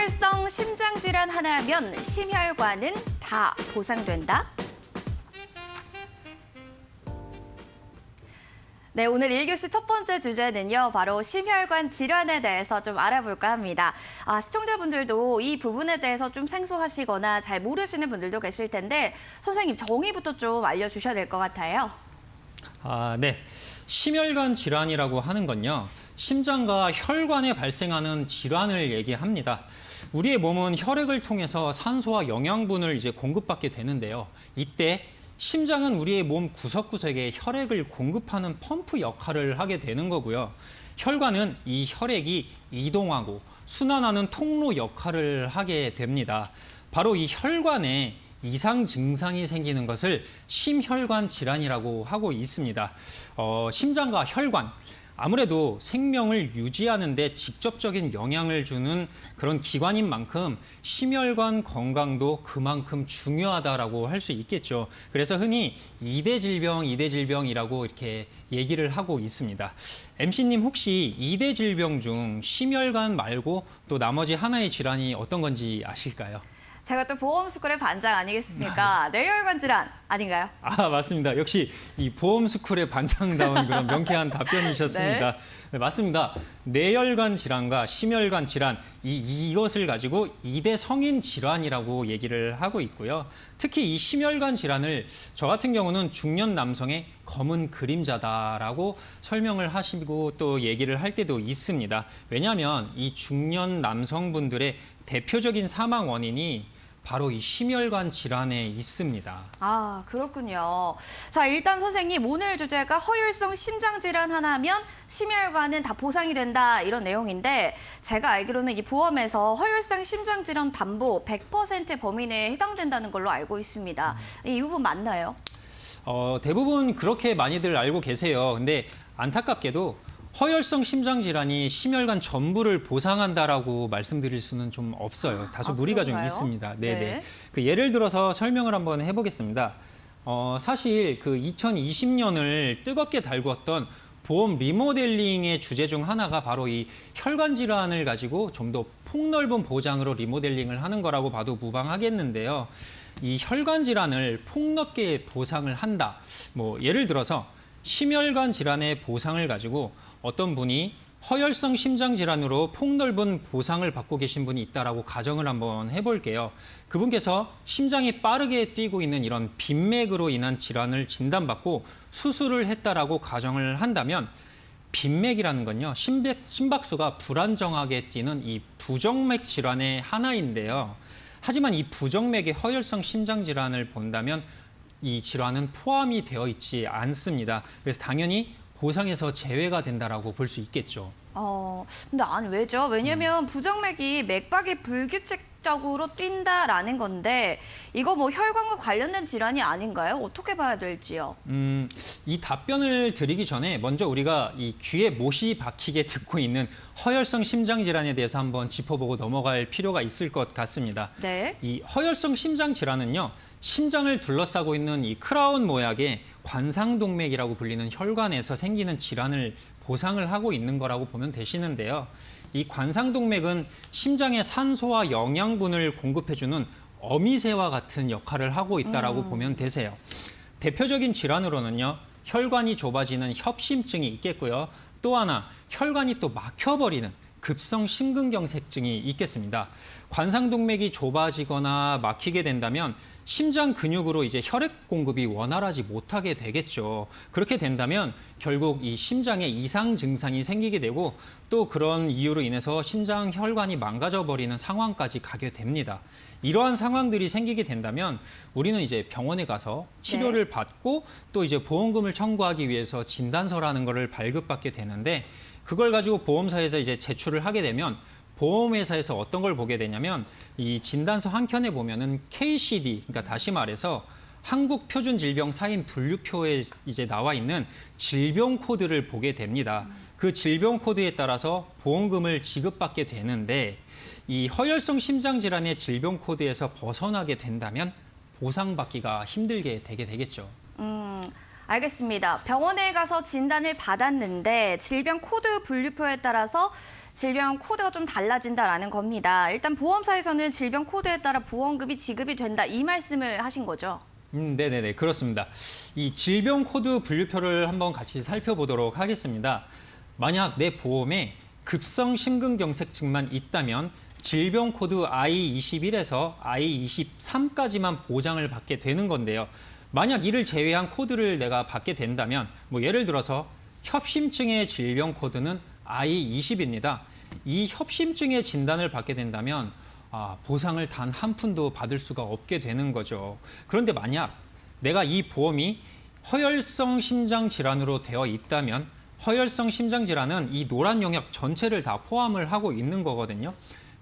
허혈성 심장 질환 하나면 심혈관은 다 보상된다? 네, 오늘 1교시 첫 번째 주제는요, 바로 심혈관 질환에 대해서 좀 알아볼까 합니다. 아, 시청자분들도 이 부분에 대해서 좀 생소하시거나 잘 모르시는 분들도 계실 텐데, 선생님 정의부터 좀 알려주셔야 될 것 같아요. 아, 네. 심혈관 질환이라고 하는 건요. 심장과 혈관에 발생하는 질환을 얘기합니다. 우리의 몸은 혈액을 통해서 산소와 영양분을 이제 공급받게 되는데요. 이때 심장은 우리의 몸 구석구석에 혈액을 공급하는 펌프 역할을 하게 되는 거고요. 혈관은 이 혈액이 이동하고 순환하는 통로 역할을 하게 됩니다. 바로 이 혈관에 이상 증상이 생기는 것을 심혈관 질환이라고 하고 있습니다. 어, 심장과 혈관 아무래도 생명을 유지하는 데 직접적인 영향을 주는 그런 기관인 만큼 심혈관 건강도 그만큼 중요하다라고 할 수 있겠죠. 그래서 흔히 이대 질병, 이대 질병이라고 이렇게 얘기를 하고 있습니다. MC님 혹시 이대 질병 중 심혈관 말고 또 나머지 하나의 질환이 어떤 건지 아실까요? 제가 또 보험스쿨의 반장 아니겠습니까? 뇌혈관 질환 아닌가요? 아 맞습니다. 역시 이 보험 스쿨의 반장다운 그런 명쾌한 답변이셨습니다. 네, 맞습니다. 뇌혈관 질환과 심혈관 질환 이 이것을 가지고 이대 성인 질환이라고 얘기를 하고 있고요. 특히 이 심혈관 질환을 저 같은 경우는 중년 남성의 검은 그림자다라고 설명을 하시고 또 얘기를 할 때도 있습니다. 왜냐하면 이 중년 남성분들의 대표적인 사망 원인이 바로 이 심혈관 질환에 있습니다. 아, 그렇군요. 자, 일단 선생님, 오늘 주제가 허혈성 심장 질환 하나면 심혈관은 다 보상이 된다, 이런 내용인데, 제가 알기로는 이 보험에서 허혈성 심장 질환 담보 100% 범위 내에 해당된다는 걸로 알고 있습니다. 이 부분 맞나요? 어, 대부분 그렇게 많이들 알고 계세요. 근데 안타깝게도 허혈성 심장 질환이 심혈관 전부를 보상한다라고 말씀드릴 수는 좀 없어요. 다소 아, 무리가 좀 그런가요? 있습니다. 네, 네. 네. 그 예를 들어서 설명을 한번 해보겠습니다. 어, 사실 그 2020년을 뜨겁게 달구었던 보험 리모델링의 주제 중 하나가 바로 이 혈관 질환을 가지고 좀 더 폭넓은 보장으로 리모델링을 하는 거라고 봐도 무방하겠는데요. 이 혈관 질환을 폭넓게 보상을 한다. 뭐 예를 들어서 심혈관 질환의 보상을 가지고 어떤 분이 허혈성 심장 질환으로 폭넓은 보상을 받고 계신 분이 있다라고 가정을 한번 해볼게요. 그분께서 심장이 빠르게 뛰고 있는 이런 빈맥으로 인한 질환을 진단받고 수술을 했다라고 가정을 한다면 빈맥이라는 건요 심박, 심박수가 불안정하게 뛰는 이 부정맥 질환의 하나인데요. 하지만 이 부정맥의 허혈성 심장 질환을 본다면 이 질환은 포함이 되어 있지 않습니다. 그래서 당연히 보상에서 제외가 된다라고 볼 수 있겠죠. 어, 근데 아니 왜죠? 왜냐면 부정맥이 맥박이 불규칙적으로 뛴다라는 건데 이거 뭐 혈관과 관련된 질환이 아닌가요? 어떻게 봐야 될지요? 음, 이 답변을 드리기 전에 먼저 우리가 이 귀에 못이 박히게 듣고 있는 허혈성 심장 질환에 대해서 한번 짚어보고 넘어갈 필요가 있을 것 같습니다. 네. 이 허혈성 심장 질환은요. 심장을 둘러싸고 있는 이 크라운 모양의 관상동맥이라고 불리는 혈관에서 생기는 질환을 보상을 하고 있는 거라고 보면 되시는데요. 이 관상동맥은 심장에 산소와 영양분을 공급해주는 어미새와 같은 역할을 하고 있다라고 보면 되세요. 대표적인 질환으로는요. 혈관이 좁아지는 협심증이 있겠고요. 또 하나 혈관이 또 막혀버리는 급성 심근경색증이 있겠습니다. 관상동맥이 좁아지거나 막히게 된다면 심장 근육으로 이제 혈액 공급이 원활하지 못하게 되겠죠. 그렇게 된다면 결국 이 심장에 이상 증상이 생기게 되고 또 그런 이유로 인해서 심장 혈관이 망가져 버리는 상황까지 가게 됩니다. 이러한 상황들이 생기게 된다면 우리는 이제 병원에 가서 치료를 받고 또 이제 보험금을 청구하기 위해서 진단서라는 거를 발급받게 되는데 그걸 가지고 보험사에서 이제 제출을 하게 되면 보험회사에서 어떤 걸 보게 되냐면 이 진단서 한 켠에 보면은 KCD 그러니까 다시 말해서 한국 표준 질병 사인 분류표에 이제 나와 있는 질병 코드를 보게 됩니다. 그 질병 코드에 따라서 보험금을 지급받게 되는데 이 허혈성 심장 질환의 질병 코드에서 벗어나게 된다면 보상받기가 힘들게 되게 되겠죠. 음, 알겠습니다. 병원에 가서 진단을 받았는데 질병 코드 분류표에 따라서 질병 코드가 좀 달라진다라는 겁니다. 일단 보험사에서는 질병 코드에 따라 보험금이 지급이 된다 이 말씀을 하신 거죠. 음, 네네네 그렇습니다. 이 질병 코드 분류표를 한번 같이 살펴보도록 하겠습니다. 만약 내 보험에 급성 심근경색증만 있다면 질병 코드 I21에서 I23까지만 보장을 받게 되는 건데요. 만약 이를 제외한 코드를 내가 받게 된다면 뭐 예를 들어서 협심증의 질병 코드는 I20입니다. 이 협심증의 진단을 받게 된다면 아, 보상을 단 한 푼도 받을 수가 없게 되는 거죠. 그런데 만약 내가 이 보험이 허혈성 심장 질환으로 되어 있다면 허혈성 심장 질환은 이 노란 영역 전체를 다 포함을 하고 있는 거거든요.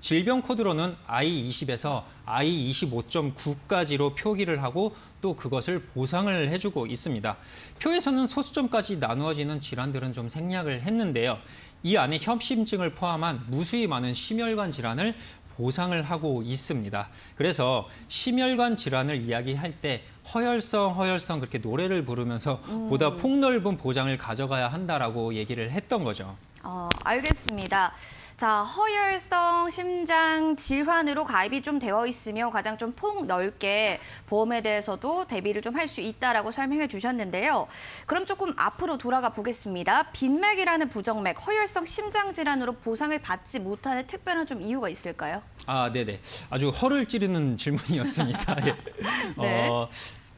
질병 코드로는 I20에서 I25.9까지로 표기를 하고 또 그것을 보상을 해주고 있습니다. 표에서는 소수점까지 나누어지는 질환들은 좀 생략을 했는데요. 이 안에 협심증을 포함한 무수히 많은 심혈관 질환을 보상을 하고 있습니다. 그래서 심혈관 질환을 이야기할 때 허혈성, 허혈성 그렇게 노래를 부르면서 보다 폭넓은 보장을 가져가야 한다라고 얘기를 했던 거죠. 어, 알겠습니다. 자, 허혈성 심장 질환으로 가입이 좀 되어 있으며 가장 좀 폭 넓게 보험에 대해서도 대비를 좀 할 수 있다라고 설명해 주셨는데요. 그럼 조금 앞으로 돌아가 보겠습니다. 빈맥이라는 부정맥, 허혈성 심장 질환으로 보상을 받지 못하는 특별한 좀 이유가 있을까요? 아, 네네. 아주 허를 찌르는 질문이었습니다. 예. 네. 어,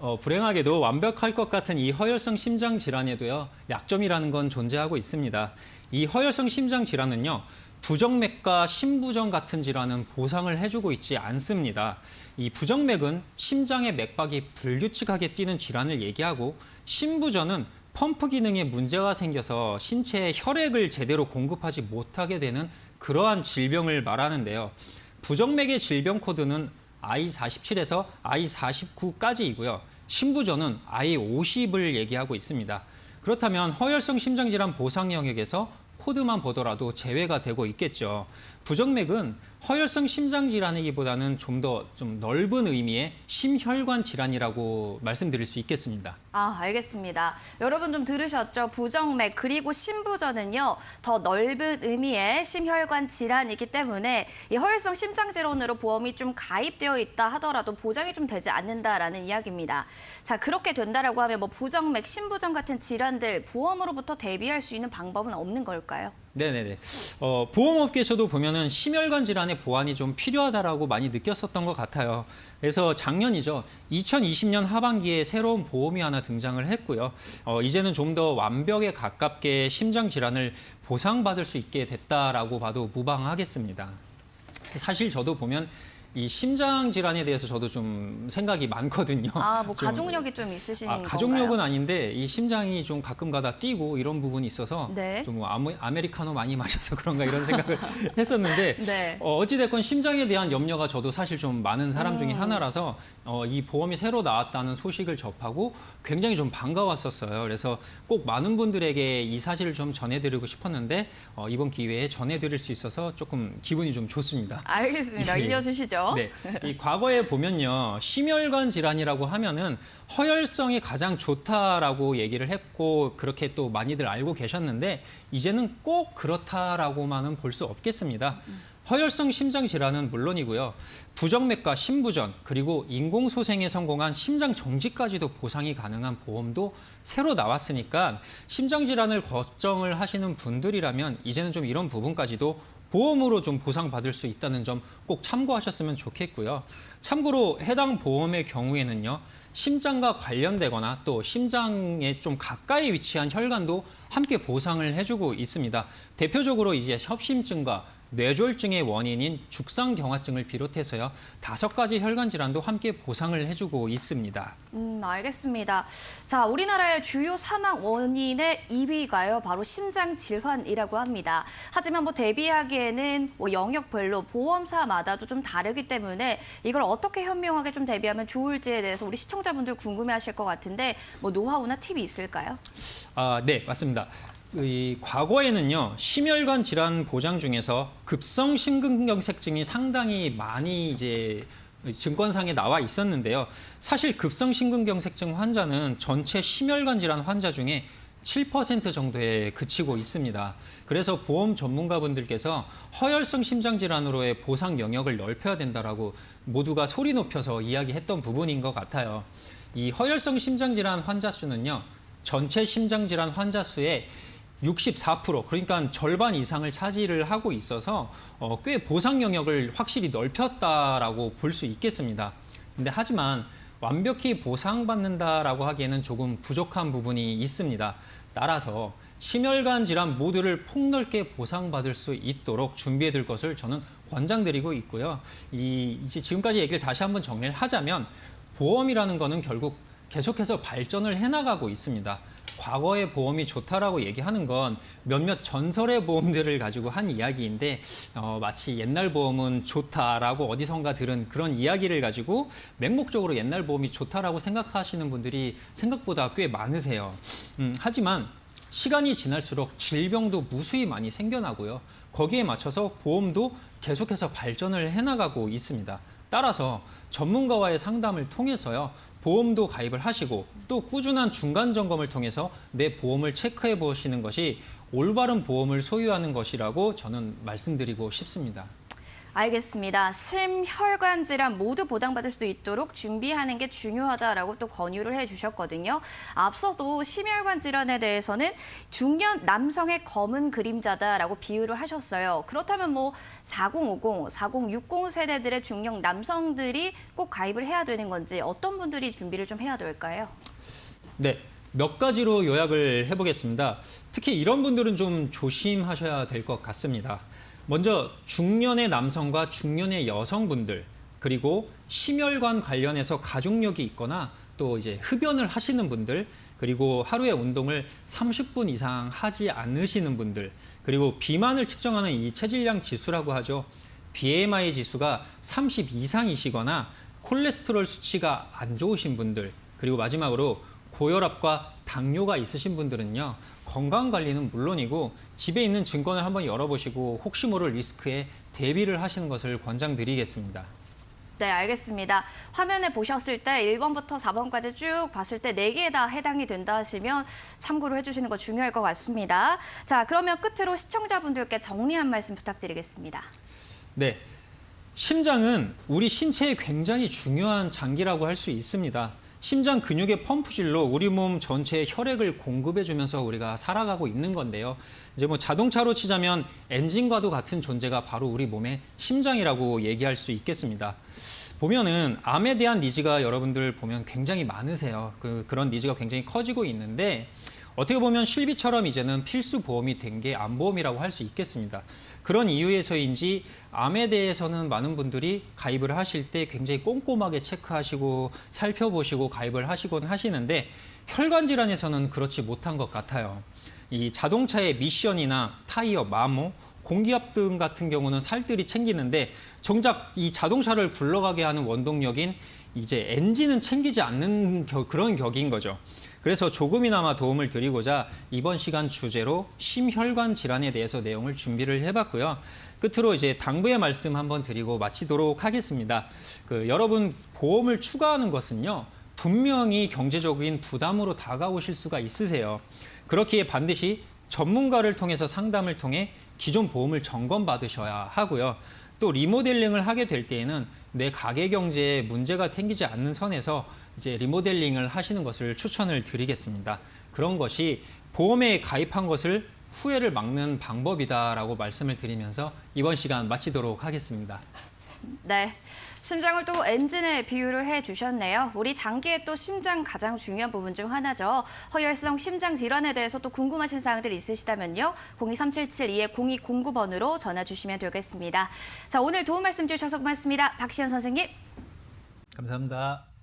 어, 불행하게도 완벽할 것 같은 이 허혈성 심장 질환에도요, 약점이라는 건 존재하고 있습니다. 이 허혈성 심장 질환은요, 부정맥과 심부정 같은 질환은 보상을 해주고 있지 않습니다. 이 부정맥은 심장의 맥박이 불규칙하게 뛰는 질환을 얘기하고 심부전은 펌프 기능에 문제가 생겨서 신체에 혈액을 제대로 공급하지 못하게 되는 그러한 질병을 말하는데요. 부정맥의 질병 코드는 I47에서 I49까지이고요. 심부전은 I50을 얘기하고 있습니다. 그렇다면 허혈성 심장질환 보상 영역에서 코드만 보더라도 제외가 되고 있겠죠. 부정맥은 허혈성 심장 질환이기보다는 좀더좀 넓은 의미의 심혈관 질환이라고 말씀드릴 수 있겠습니다. 아, 알겠습니다. 여러분 좀 들으셨죠? 부정맥 그리고 심부전은요. 더 넓은 의미의 심혈관 질환이기 때문에 이 허혈성 심장 질환으로 보험이 좀 가입되어 있다 하더라도 보장이 좀 되지 않는다라는 이야기입니다. 자, 그렇게 된다라고 하면 뭐 부정맥, 심부전 같은 질환들 보험으로부터 대비할 수 있는 방법은 없는 걸까요? 네네네. 어, 보험업계에서도 보면은 심혈관 질환의 보완이 좀 필요하다라고 많이 느꼈었던 것 같아요. 그래서 작년이죠. 2020년 하반기에 새로운 보험이 하나 등장을 했고요. 어, 이제는 좀 더 완벽에 가깝게 심장 질환을 보상받을 수 있게 됐다라고 봐도 무방하겠습니다. 사실 저도 보면 이 심장 질환에 대해서 저도 좀 생각이 많거든요. 아, 뭐 좀 가족력이 좀 있으신 아, 건가요? 가족력은 아닌데 이 심장이 좀 가끔가다 뛰고 이런 부분이 있어서 네. 좀 아무, 아메리카노 많이 마셔서 그런가 이런 생각을 했었는데 네. 어, 어찌됐건 심장에 대한 염려가 저도 사실 좀 많은 사람 중에 음. 하나라서 어, 이 보험이 새로 나왔다는 소식을 접하고 굉장히 좀 반가웠었어요. 그래서 꼭 많은 분들에게 이 사실을 좀 전해드리고 싶었는데 어, 이번 기회에 전해드릴 수 있어서 조금 기분이 좀 좋습니다. 알겠습니다. 예. 일려주시죠. 네, 이 과거에 보면요 심혈관 질환이라고 하면은 허혈성이 가장 좋다라고 얘기를 했고 그렇게 또 많이들 알고 계셨는데 이제는 꼭 그렇다라고만은 볼 수 없겠습니다. 허혈성 심장 질환은 물론이고요. 부정맥과 심부전 그리고 인공소생에 성공한 심장 정지까지도 보상이 가능한 보험도 새로 나왔으니까 심장 질환을 걱정을 하시는 분들이라면 이제는 좀 이런 부분까지도 보험으로 좀 보상받을 수 있다는 점 꼭 참고하셨으면 좋겠고요. 참고로 해당 보험의 경우에는요. 심장과 관련되거나 또 심장에 좀 가까이 위치한 혈관도 함께 보상을 해주고 있습니다. 대표적으로 이제 협심증과 뇌졸중의 원인인 죽상경화증을 비롯해서요. 다섯 가지 혈관 질환도 함께 보상을 해주고 있습니다. 음, 알겠습니다. 자, 우리나라의 주요 사망 원인의 2위가요, 바로 심장 질환이라고 합니다. 하지만 뭐 대비하기에는 뭐 영역별로 보험사마다도 좀 다르기 때문에 이걸 어떻게 현명하게 좀 대비하면 좋을지에 대해서 우리 시청자분들 궁금해하실 것 같은데 뭐 노하우나 팁이 있을까요? 아, 네, 맞습니다. 이 과거에는요 심혈관 질환 보장 중에서 급성 심근경색증이 상당히 많이 이제 증권상에 나와 있었는데요. 사실 급성 심근경색증 환자는 전체 심혈관 질환 환자 중에 7% 정도에 그치고 있습니다. 그래서 보험 전문가분들께서 허혈성 심장 질환으로의 보상 영역을 넓혀야 된다라고 모두가 소리 높여서 이야기했던 부분인 것 같아요. 이 허혈성 심장 질환 환자 수는요. 전체 심장 질환 환자 수의 64% 그러니까 절반 이상을 차지를 하고 있어서 어, 꽤 보상 영역을 확실히 넓혔다라고 볼 수 있겠습니다. 근데 하지만 완벽히 보상받는다라고 하기에는 조금 부족한 부분이 있습니다. 따라서 심혈관 질환 모두를 폭넓게 보상받을 수 있도록 준비해 둘 것을 저는 권장드리고 있고요. 이 지금까지 얘기를 다시 한번 정리를 하자면 보험이라는 거는 결국 계속해서 발전을 해나가고 있습니다. 과거의 보험이 좋다라고 얘기하는 건 몇몇 전설의 보험들을 가지고 한 이야기인데 어, 마치 옛날 보험은 좋다라고 어디선가 들은 그런 이야기를 가지고 맹목적으로 옛날 보험이 좋다라고 생각하시는 분들이 생각보다 꽤 많으세요. 음, 하지만 시간이 지날수록 질병도 무수히 많이 생겨나고요. 거기에 맞춰서 보험도 계속해서 발전을 해나가고 있습니다. 따라서 전문가와의 상담을 통해서요. 보험도 가입을 하시고 또 꾸준한 중간 점검을 통해서 내 보험을 체크해 보시는 것이 올바른 보험을 소유하는 것이라고 저는 말씀드리고 싶습니다. 알겠습니다. 심혈관 질환 모두 보장받을 수 있도록 준비하는 게 중요하다라고 또 권유를 해주셨거든요. 앞서도 심혈관 질환에 대해서는 중년 남성의 검은 그림자다라고 비유를 하셨어요. 그렇다면 뭐 4050, 4060 세대들의 중년 남성들이 꼭 가입을 해야 되는 건지 어떤 분들이 준비를 좀 해야 될까요? 네. 몇 가지로 요약을 해보겠습니다. 특히 이런 분들은 좀 조심하셔야 될 것 같습니다. 먼저 중년의 남성과 중년의 여성분들 그리고 심혈관 관련해서 가족력이 있거나 또 이제 흡연을 하시는 분들 그리고 하루에 운동을 30분 이상 하지 않으시는 분들 그리고 비만을 측정하는 이 체질량 지수라고 하죠. BMI 지수가 30 이상이시거나 콜레스테롤 수치가 안 좋으신 분들 그리고 마지막으로 고혈압과 당뇨가 있으신 분들은요 건강 관리는 물론이고 집에 있는 증권을 한번 열어보시고 혹시 모를 리스크에 대비를 하시는 것을 권장드리겠습니다. 네, 알겠습니다. 화면에 보셨을 때 1번부터 4번까지 쭉 봤을 때 4개에 다 해당이 된다 하시면 참고로 해주시는 거 중요할 것 같습니다. 자, 그러면 끝으로 시청자분들께 정리 한 말씀 부탁드리겠습니다. 네. 심장은 우리 신체에 굉장히 중요한 장기라고 할 수 있습니다. 심장 근육의 펌프질로 우리 몸 전체에 혈액을 공급해 주면서 우리가 살아가고 있는 건데요. 이제 뭐 자동차로 치자면 엔진과도 같은 존재가 바로 우리 몸의 심장이라고 얘기할 수 있겠습니다. 보면은 암에 대한 니즈가 여러분들 보면 굉장히 많으세요. 그 그런 니즈가 굉장히 커지고 있는데 어떻게 보면 실비처럼 이제는 필수 보험이 된 게 암보험이라고 할 수 있겠습니다. 그런 이유에서인지 암에 대해서는 많은 분들이 가입을 하실 때 굉장히 꼼꼼하게 체크하시고 살펴보시고 가입을 하시곤 하시는데 혈관 질환에서는 그렇지 못한 것 같아요. 이 자동차의 미션이나 타이어 마모, 공기압 등 같은 경우는 살뜰히 챙기는데 정작 이 자동차를 굴러가게 하는 원동력인 이제 엔진은 챙기지 않는 겨- 그런 격인 거죠. 그래서 조금이나마 도움을 드리고자 이번 시간 주제로 심혈관 질환에 대해서 내용을 준비를 해봤고요. 끝으로 이제 당부의 말씀 한번 드리고 마치도록 하겠습니다. 그 여러분 보험을 추가하는 것은요. 분명히 경제적인 부담으로 다가오실 수가 있으세요. 그렇기에 반드시 전문가를 통해서 상담을 통해 기존 보험을 점검 받으셔야 하고요. 또 리모델링을 하게 될 때에는 내 가계 경제에 문제가 생기지 않는 선에서 이제 리모델링을 하시는 것을 추천을 드리겠습니다. 그런 것이 보험에 가입한 것을 후회를 막는 방법이다라고 말씀을 드리면서 이번 시간 마치도록 하겠습니다. 네. 심장을 또 엔진에 비유를 해 주셨네요. 우리 장기의 또 심장 가장 중요한 부분 중 하나죠. 허혈성 심장 질환에 대해서 또 궁금하신 사항들 있으시다면요. 02377-2202번으로 전화 주시면 되겠습니다. 자, 오늘 도움 말씀 주셔서 고맙습니다. 박시연 선생님. 감사합니다.